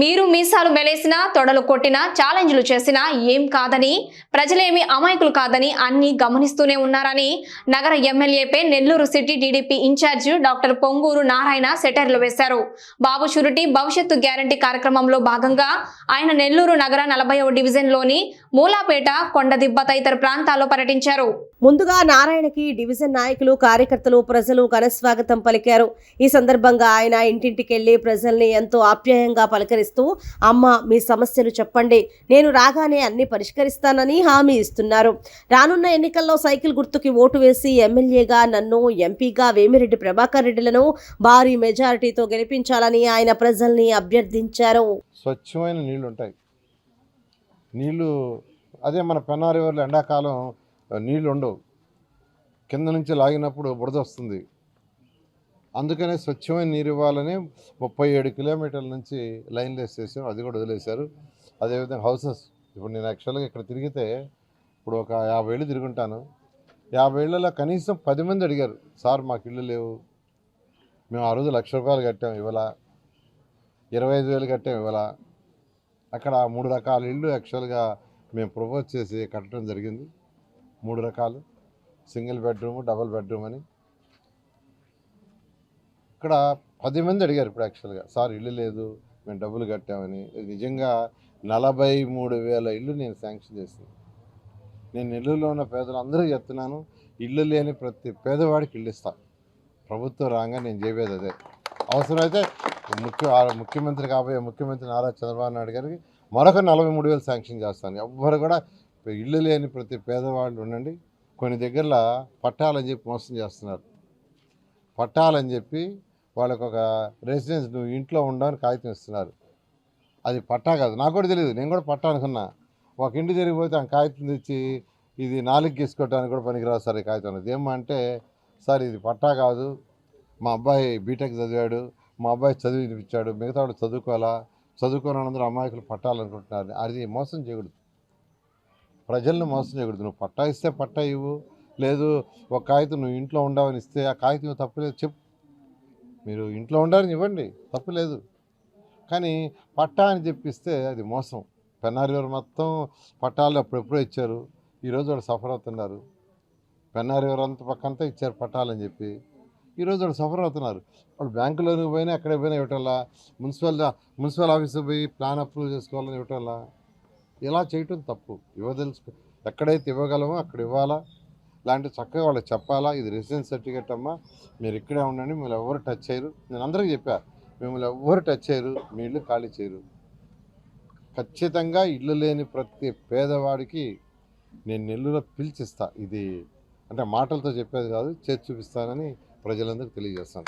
మీరు మీసాలు మెలేసినా తొడలు కొట్టినా ఛాలెంజ్లు చేసినా ఏం కాదని ప్రజలేమి అమాయకులు కాదని అన్ని గమనిస్తూనే ఉన్నారని నగర ఎమ్మెల్యేపై Nellore city TDP incharge doctor Ponguru Narayana సెటర్లు వేశారు. బాబు షురిటీ భవిష్యత్తు గ్యారంటీ కార్యక్రమంలో భాగంగా ఆయన నెల్లూరు నగర నలభైవ డివిజన్లోని మూలాపేట కొండదిబ్బ తదితర ప్రాంతాల్లో పర్యటించారు. ముందుగా నారాయణకి డివిజన్ నాయకులు కార్యకర్తలు ప్రజలు ఘనస్వాగతం పలికారు. ఈ సందర్భంగా ఆయన ఇంటింటికెళ్ళి ప్రజల్ని ఎంతో ఆప్యాయంగా పలకరిస్తూ అమ్మ మీ సమస్యలు చెప్పండి. నేను రాగానే అన్ని పరిష్కరిస్తానని హామీ ఇస్తున్నారు. రానున్న ఎన్నికల్లో సైకిల్ గుర్తుకి ఓటు వేసి ఎమ్మెల్యేగా నన్ను ఎంపీగా వేమిరెడ్డి ప్రభాకర్ రెడ్డిలను భారీ మెజారిటీతో గెలిపించాలని ఆయన ప్రజల్ని అభ్యర్థించారు. స్వచ్ఛమైన నీళ్ళు ఉంటాయి నీళ్ళు అదే మన పెన్నా రివర్లో ఎండాకాలం నీళ్ళు ఉండవు కింద నుంచి లాగినప్పుడు బురద వస్తుంది. అందుకనే స్వచ్ఛమైన నీరు ఇవ్వాలని ముప్పై ఏడు కిలోమీటర్ల నుంచి లైన్లు వేసేసాం. అది కూడా వదిలేశారు. అదేవిధంగా హౌసెస్. ఇప్పుడు నేను యాక్చువల్గా ఇక్కడ తిరిగితే ఇప్పుడు ఒక యాభై ఏళ్ళు తిరుగుంటాను. యాభై ఏళ్ళలో కనీసం పది మంది అడిగారు సార్ మాకు ఇల్లు లేవు. మేము ఆ రోజు లక్ష రూపాయలు కట్టాం ఇవాళ. ఇరవై ఐదు వేలు కట్టాం ఇవాళ. అక్కడ మూడు రకాల ఇళ్ళు యాక్చువల్గా మేము ప్రపోజ్ చేసి కట్టడం జరిగింది. మూడు రకాలు. సింగిల్ బెడ్రూమ్ డబుల్ బెడ్రూమ్ అని. ఇక్కడ పది మంది అడిగారు ఇప్పుడు యాక్చువల్గా. సార్ ఇల్లు లేదు మేము డబ్బులు కట్టామని. నిజంగా నలభై మూడు వేల ఇల్లు నేను శాంక్షన్ చేసింది నేను నెల్లూరులో ఉన్న పేదలందరూ చెప్తున్నాను ఇల్లు లేని ప్రతి పేదవాడికి ఇల్లు ఇస్తాను ప్రభుత్వం రాగా నేను చెప్పేది అదే. అవసరమైతే ముఖ్య ముఖ్యమంత్రి కాబోయే ముఖ్యమంత్రి నారా చంద్రబాబు నాయుడు గారికి మరొక నలభై మూడు వేలు శాంక్షన్ చేస్తాను. ఎవ్వరు కూడా ఇల్లు లేని ప్రతి పేదవాళ్ళు ఉండండి. కొన్ని దగ్గరలో పట్టాలని చెప్పి మోసం చేస్తున్నారు. పట్టాలని చెప్పి వాళ్ళకు ఒక రెసిడెన్స్ నువ్వు ఇంట్లో ఉండవని కాగితం ఇస్తున్నారు. అది పట్టా కాదు. నాకు కూడా తెలియదు నేను కూడా పట్టా అనుకున్నా. ఒక ఇంటి జరిగిపోతే ఆ కాగితం తెచ్చి ఇది నాలుగు తీసుకోవటానికి కూడా పనికిరాదు సార్ ఈ కాగితం. అది ఏమంటే సార్ ఇది పట్టా కాదు. మా అబ్బాయి బీటెక్ చదివాడు. మా అబ్బాయి చదివి వినిపించాడు. మిగతా వాళ్ళు చదువుకోవాలా? చదువుకోనందరూ అమాయకులు పట్టాలనుకుంటున్నారు. అది మోసం చేయకూడదు. ప్రజలను మోసం చేయకూడదు. నువ్వు పట్టా ఇస్తే పట్టా ఇవ్వు. లేదు ఒక కాగితం నువ్వు ఇంట్లో ఉండవని ఇస్తే ఆ కాగితం తప్పులేదు చెప్పు. మీరు ఇంట్లో ఉండాలని ఇవ్వండి తప్పులేదు కానీ పట్టా అని చెప్పిస్తే అది మోసం. పెన్నారివారు మొత్తం పట్టాలు అప్పుడెప్పుడో ఇచ్చారు. ఈరోజు వాళ్ళు సఫర్ అవుతున్నారు. పెన్నారివారు అంత పక్కంతా ఇచ్చారు పట్టాలని చెప్పి. ఈరోజు వాళ్ళు సఫర్ అవుతున్నారు. వాళ్ళు బ్యాంకులోకి పోయినా ఎక్కడ పోయినా ఇవ్వటల్లా మున్సిపల్ మున్సిపల్ ఆఫీస్కి పోయి ప్లాన్ అప్రూవ్ చేసుకోవాలని ఇవ్వటల్లా ఇలా చేయటం తప్పు. ఇవ్వదలుచుకో ఎక్కడైతే ఇవ్వగలమో అక్కడ ఇవ్వాలా? ఇలాంటి చక్కగా వాళ్ళకి చెప్పాలా? ఇది రెసిడెన్స్ సర్టిఫికేట్ అమ్మా మీరు ఇక్కడే ఉండండి మిమ్మల్ని ఎవరు టచ్ చేయరు. నేను అందరికీ చెప్పా మిమ్మల్ని ఎవరు టచ్ చేయరు మీ ఇల్లు ఖాళీ చేయరు. ఖచ్చితంగా ఇల్లు లేని ప్రతి పేదవాడికి నేను నెల్లూరులో పిలిచిస్తా. ఇది అంటే మాటలతో చెప్పేది కాదు చేర్చి చూపిస్తానని ప్రజలందరికీ తెలియజేస్తాను.